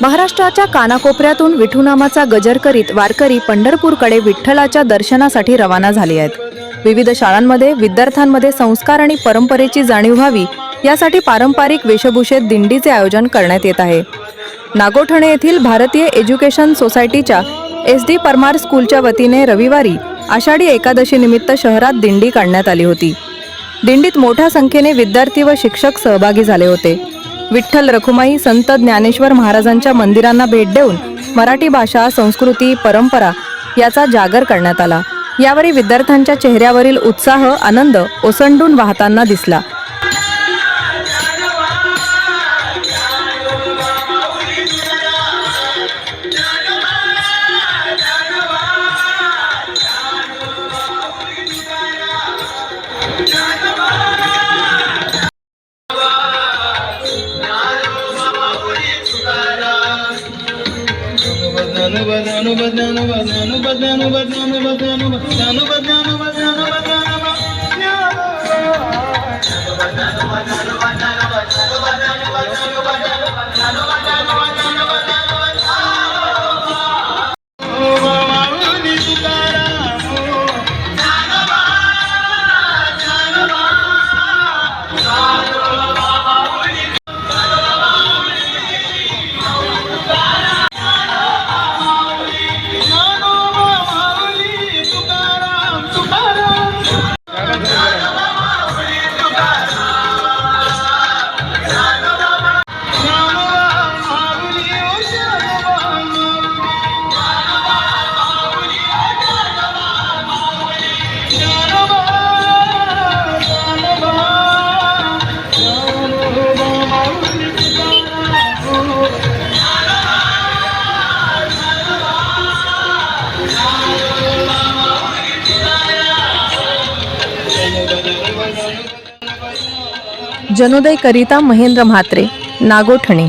महाराष्ट्राच्या कानाकोपऱ्यातून विठुनामाचा गजर करीत वारकरी पंढरपूरकडे विठ्ठलाच्या दर्शनासाठी रवाना झाले आहेत. विविध शाळांमध्ये विद्यार्थ्यांमध्ये संस्कार आणि परंपरेची जाणीव व्हावी यासाठी पारंपरिक वेशभूषेत दिंडीचे आयोजन करण्यात येत आहे. नागोठणे येथील भारतीय एज्युकेशन सोसायटीच्या एस डी परमार स्कूलच्या वतीने रविवारी आषाढी एकादशी निमित्त शहरात दिंडी काढण्यात आली होती. दिंडीत मोठ्या संख्येने विद्यार्थी व शिक्षक सहभागी झाले होते. विठ्ठल रखुमाई संत ज्ञानेश्वर महाराजांच्या मंदिरांना भेट देऊन मराठी भाषा संस्कृती परंपरा याचा जागर करण्यात आला. यावेळी विद्यार्थ्यांच्या चेहऱ्यावरील उत्साह आनंद ओसंडून वाहताना दिसला. ధను బదను బదను బదను బదను బదను బదను బదను బదను బదను जनोदय करिता महेंद्र म्हात्रे नागोठणे.